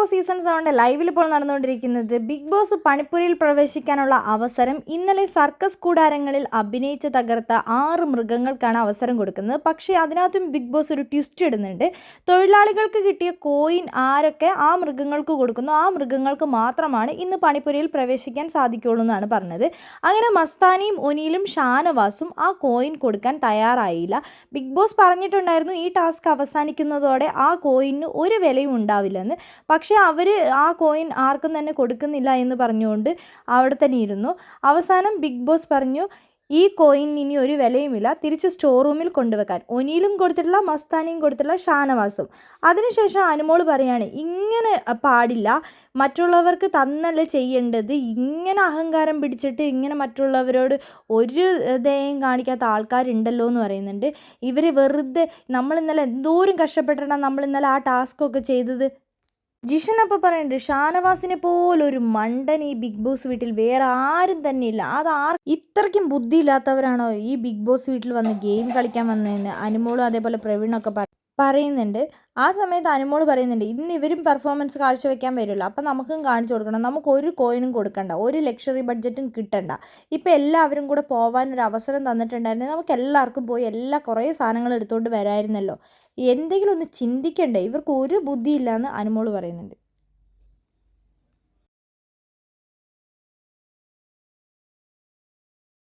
Boss season സെവന്റെ ലൈവിൽ ഇപ്പോൾ നടന്നുകൊണ്ടിരിക്കുന്നത്. ബിഗ് ബോസ് പണിപ്പുരയിൽ പ്രവേശിക്കാനുള്ള അവസരം ഇന്നലെ സർക്കസ് കൂടാരങ്ങളിൽ അഭിനയിച്ച് തകർത്ത ആറ് മൃഗങ്ങൾക്കാണ് അവസരം കൊടുക്കുന്നത്. പക്ഷേ അതിനകത്തും ബിഗ് ബോസ് ഒരു ട്വിസ്റ്റ് ഇടുന്നുണ്ട്. തൊഴിലാളികൾക്ക് കിട്ടിയ കോയിൻ ആരൊക്കെ ആ മൃഗങ്ങൾക്ക് കൊടുക്കുന്നു? ആ മൃഗങ്ങൾക്ക് മാത്രമാണ് ഇന്ന് പണിപ്പുരയിൽ പ്രവേശിക്കാൻ സാധിക്കുള്ളൂ എന്നാണ് പറഞ്ഞത്. അങ്ങനെ മസ്താനിയും ഒനിയിലും ഷാനവാസും ആ കോയിൻ കൊടുക്കാൻ തയ്യാറായില്ല. ബിഗ് ബോസ് പറഞ്ഞിട്ടുണ്ടായിരുന്നു ഈ ടാസ്ക് അവസാനിക്കുന്നതോടെ ആ കോയിന് ഒരു വിലയും ഉണ്ടാവില്ലെന്ന്. പക്ഷേ അവർ ആ കോയിൻ ആർക്കും തന്നെ കൊടുക്കുന്നില്ല എന്ന് പറഞ്ഞുകൊണ്ട് അവിടെ തന്നെ ഇരുന്നു. അവസാനം ബിഗ് ബോസ് പറഞ്ഞു ഈ കോയിൻ ഇനി ഒരു വിലയുമില്ല. തിരിച്ച് സ്റ്റോർ റൂമിൽ കൊണ്ടുവെക്കാൻ. ഒനിയിലും കൊടുത്തിട്ടില്ല മസ്താനിയും കൊടുത്തിട്ടില്ല ഷാനവാസും. അതിനുശേഷം അനുമോൾ പറയാണ് ഇങ്ങനെ പാടില്ല. മറ്റുള്ളവർക്ക് തന്നല്ല ചെയ്യേണ്ടത്. ഇങ്ങനെ അഹങ്കാരം പിടിച്ചിട്ട് ഇങ്ങനെ മറ്റുള്ളവരോട് ഒരു ദയം കാണിക്കാത്ത ആൾക്കാരുണ്ടല്ലോ എന്ന് പറയുന്നുണ്ട്. ഇവർ വെറുതെ നമ്മൾ ഇന്നലെ എന്തോരം കഷ്ടപ്പെട്ടിട്ടാണ് നമ്മൾ ഇന്നലെ ആ ടാസ്ക്കൊക്കെ ചെയ്തത്? ജിഷൻ അപ്പോൾ പറയുന്നുണ്ട് ഷാനവാസിനെ ഒരു മണ്ടൻ ഈ ബിഗ് ബോസ് വീട്ടിൽ വേറെ ആരും തന്നെ ഇല്ല അത് ആർ ഇത്രയ്ക്കും ബുദ്ധി ഇല്ലാത്തവരാണോ ഈ ബിഗ് ബോസ് വീട്ടിൽ വന്ന് ഗെയിം കളിക്കാൻ വന്നതെന്ന്? അനുമോളും അതേപോലെ പ്രവീണൊക്കെ പറ പറയുന്നുണ്ട്. ആ സമയത്ത് അനുമോൾ പറയുന്നുണ്ട് ഇന്ന് ഇവരും പെർഫോമൻസ് കാഴ്ചവെക്കാൻ വരുമല്ലോ അപ്പം നമുക്കും കാണിച്ചു കൊടുക്കണം. നമുക്ക് ഒരു കോയിനും കൊടുക്കണ്ട. ഒരു ലക്ഷറി ബഡ്ജറ്റും കിട്ടണ്ട. ഇപ്പം എല്ലാവരും കൂടെ പോകാൻ ഒരു അവസരം തന്നിട്ടുണ്ടായിരുന്നു. നമുക്ക് എല്ലാവർക്കും പോയി എല്ലാ കുറേ സാധനങ്ങൾ എടുത്തുകൊണ്ട് വരായിരുന്നല്ലോ. എന്തെങ്കിലും ഒന്ന് ചിന്തിക്കണ്ടേ? ഇവർക്ക് ഒരു ബുദ്ധിയില്ല എന്ന് അനുമോൾ പറയുന്നുണ്ട്.